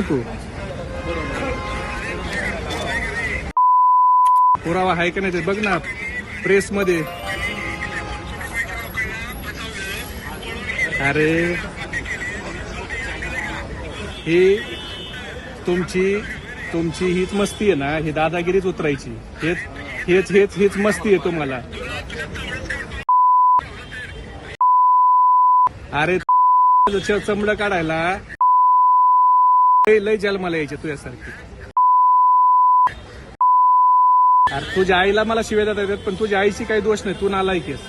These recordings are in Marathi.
ना तू पुरावा आहे का नाही ते बघ ना प्रेस मध्ये अरे. ही तुमची तुमची हीच मस्ती आहे ना ही दादागिरीच उतरायची. हेच हेच हेच हीच मस्ती आहे तुम्हाला. अरे चमडं काढायला. लय जाल मला यायचे तुझ्यासारखी अरे तुझ्या आईला मला शिव्या देता येतात पण तुझ्या आईची काही दोष नाही तू नालायकीस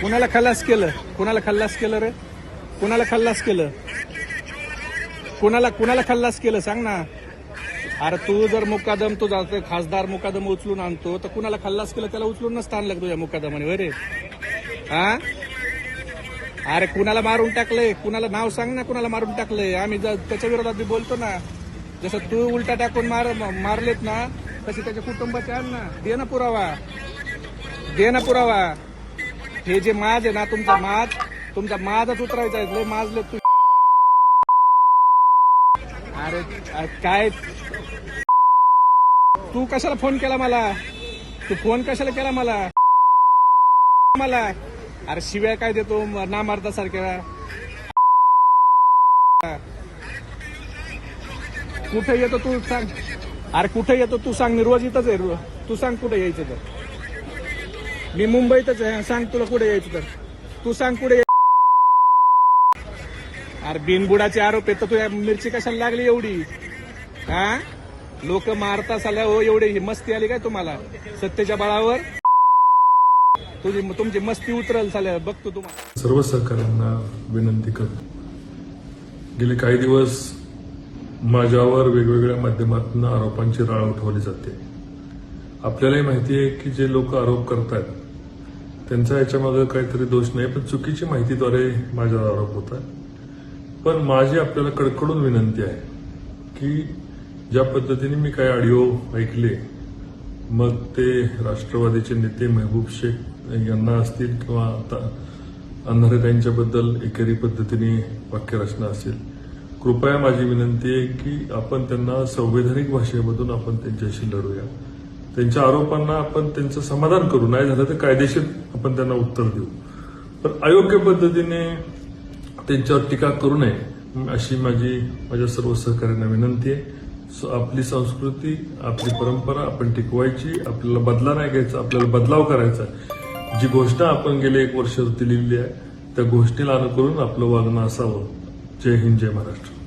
कुणाला खल्लास केलं? कुणाला खल्लास केलं रे? कुणाला खल्लास केलं? कुणाला कुणाला खल्लास केलं? सांग ना. अरे तू जर मुकादम तू जातो खासदार मुकादम उचलून आणतो तर कुणाला खल्लास केलं? त्याला उचलून नसतं आणलं का तुझ्या मुकादमाने अरे हा अरे कुणाला मारून टाकलंय? कुणाला नाव सांग ना कुणाला मारून टाकलंय? आम्ही त्याच्या विरोधात बी बोलतो ना. जसं तू उलटा टाकून मार मारलेत ना तसे त्याच्या कुटुंबाचे आण ना. दे ना पुरावा. दे ना पुरावा. हे जे माज आहे ना तुमचा माज तुमचा माजच उतरायचा आहे. माजले तू. अरे अरे काय? तू कशाला फोन केला मला? तू फोन कशाला केला मला? मला? अरे शिव्या काय देतो? ना मारता सारख्या. कुठे येतो तू सांग? अरे कुठे येतो तू सांग? मी रोज इथंच आहे. तू सांग कुठे यायचं तर. मी मुंबईतच आहे. सांग तुला कुठे यायचं तर. तू सांग कुठे अरे बिनबुडाचे आरोप आहेत तर तुझ्या मिरची कशाला लागली एवढी? हा? लोक मारता साल्या हो एवढी ही मस्ती आली काय तुम्हाला? सत्तेच्या बळावर? तुझी तुमची मस्ती उतरल साल्या बघतो तुम्हाला. सर्व सहकाऱ्यांना विनंती करतो. गेले काही दिवस माझ्यावर वेगवेगळ्या माध्यमातून आरोपांची राळ उठवली जाते. आपल्यालाही माहिती आहे की जे लोक आरोप करतात त्यांचा याच्यामागे काहीतरी दोष नाही पण चुकीची माहितीद्वारे माझ्यावर आरोप होतात. पण माझी आपल्याला कडकडून विनंती आहे की ज्या पद्धतीने मी काही ऑडिओ ऐकले मग ते राष्ट्रवादीचे नेते महबूब शेख यांना असतील किंवा आता अंधारकांच्याबद्दल एकेरी पद्धतीने वाक्यरचना असेल. कृपया माझी विनंती आहे की आपण त्यांना संवैधानिक भाषेमधून आपण त्यांच्याशी लढूया. त्यांच्या आरोपांना आपण त्यांचं समाधान करू. नाही झालं तर कायदेशीर आपण त्यांना उत्तर देऊ. पण अयोग्य पद्धतीने त्यांच्यावर टीका करू नये. अशी माझी माझ्या सर्व सहकार्यांना विनंती आहे. स- आपली संस्कृती आपली परंपरा आपण टिकवायची आपल्याला बदला नाही घ्यायचा आपल्याला बदलाव करायचा जी घोषणा आपण गेले एक वर्षावरती लिहिली आहे त्या घोषणेला अनुकरून आपलं वागणं असावं. जय हिंद जय महाराष्ट्र.